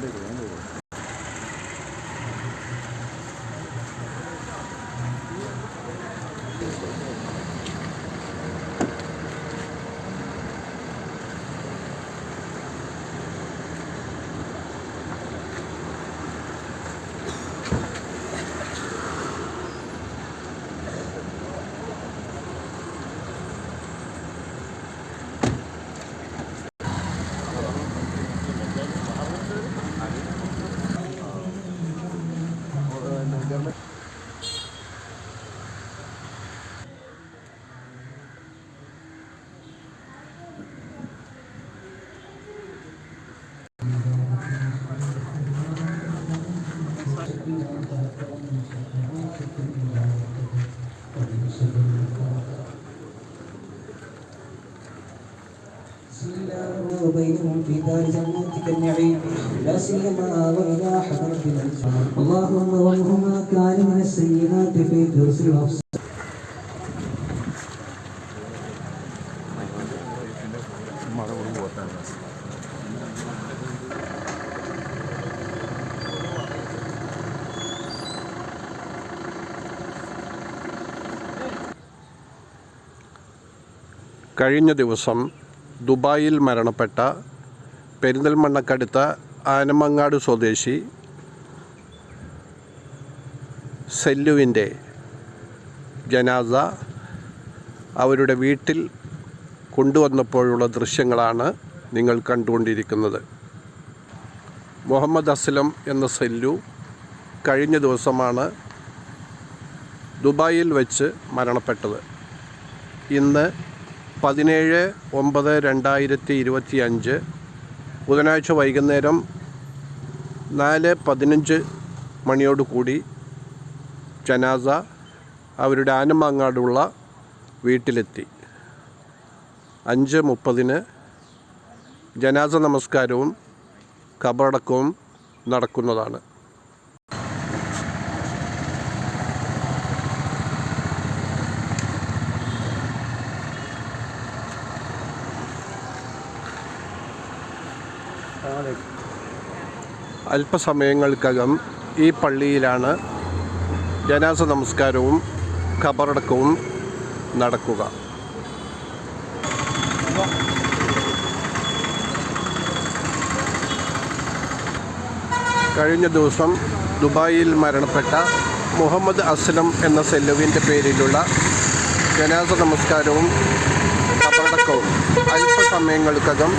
Hallelujah. وبينهم في دار جناتك النعيم لا سيما واذا حضرت الانسان اللهم وانهما كان من السيئات في درس الافساد കഴിഞ്ഞ ദിവസം ദുബായിൽ മരണപ്പെട്ട പെരിന്തൽമണ്ണക്കടുത്ത ആനമങ്ങാട് സ്വദേശി സെല്ലുവിന്റെ ജനാസ അവരുടെ വീട്ടിൽ കൊണ്ടുവന്നപ്പോഴുള്ള ദൃശ്യങ്ങളാണ് നിങ്ങൾ കണ്ടുകൊണ്ടിരിക്കുന്നത്. മുഹമ്മദ് അസ്ലം എന്ന സെല്ലു കഴിഞ്ഞ ദിവസമാണ് ദുബായിൽ വെച്ച് മരണപ്പെട്ടത്. ഇന്ന് പതിനേഴ് ഒമ്പത് രണ്ടായിരത്തി ഇരുപത്തി അഞ്ച് ബുധനാഴ്ച വൈകുന്നേരം നാല് പതിനഞ്ച് മണിയോടുകൂടി ജനാസ അവരുടെ ആനമാങ്ങാടുള്ള വീട്ടിലെത്തി. അഞ്ച് മുപ്പതിന് ജനാസ നമസ്കാരവും ഖബറടക്കവും നടക്കുന്നതാണ്. അല്പസമയങ്ങൾക്കകം ഈ പള്ളിയിലാണ് ജനാസ നമസ്കാരവും ഖബറടക്കവും നടക്കുക. കഴിഞ്ഞ ദിവസം ദുബായിൽ മരണപ്പെട്ട മുഹമ്മദ് അസ്ലം എന്ന സെല്ലുവിന്റെ പേരിലുള്ള ജനാസ നമസ്കാരവും ഖബറടക്കവും അല്പസമയങ്ങൾക്കകം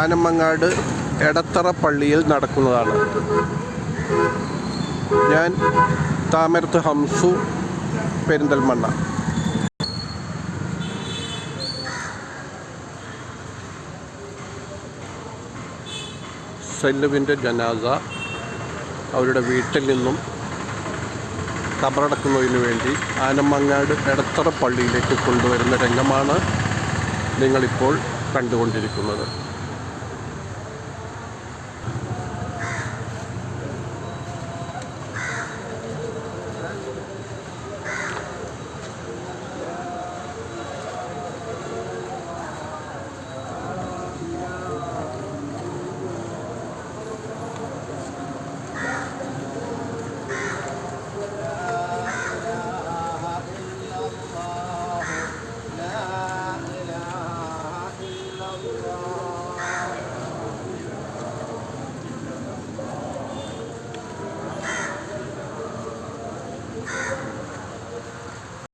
ആനമങ്ങാട് എടത്തറ പള്ളിയിൽ നടക്കുന്നതാണ്. ഞാൻ താമരത്ത് ഹംസു പെരിന്തൽമണ്ണ. സെല്ലുവിന്റെ ജനാസ അവരുടെ വീട്ടിൽ നിന്നും കബറടക്കുന്നതിന് വേണ്ടി ആനമങ്ങാട് എടത്തറ പള്ളിയിലേക്ക് കൊണ്ടുവരുന്ന രംഗമാണ് നിങ്ങളിപ്പോൾ കണ്ടുകൊണ്ടിരിക്കുന്നത്.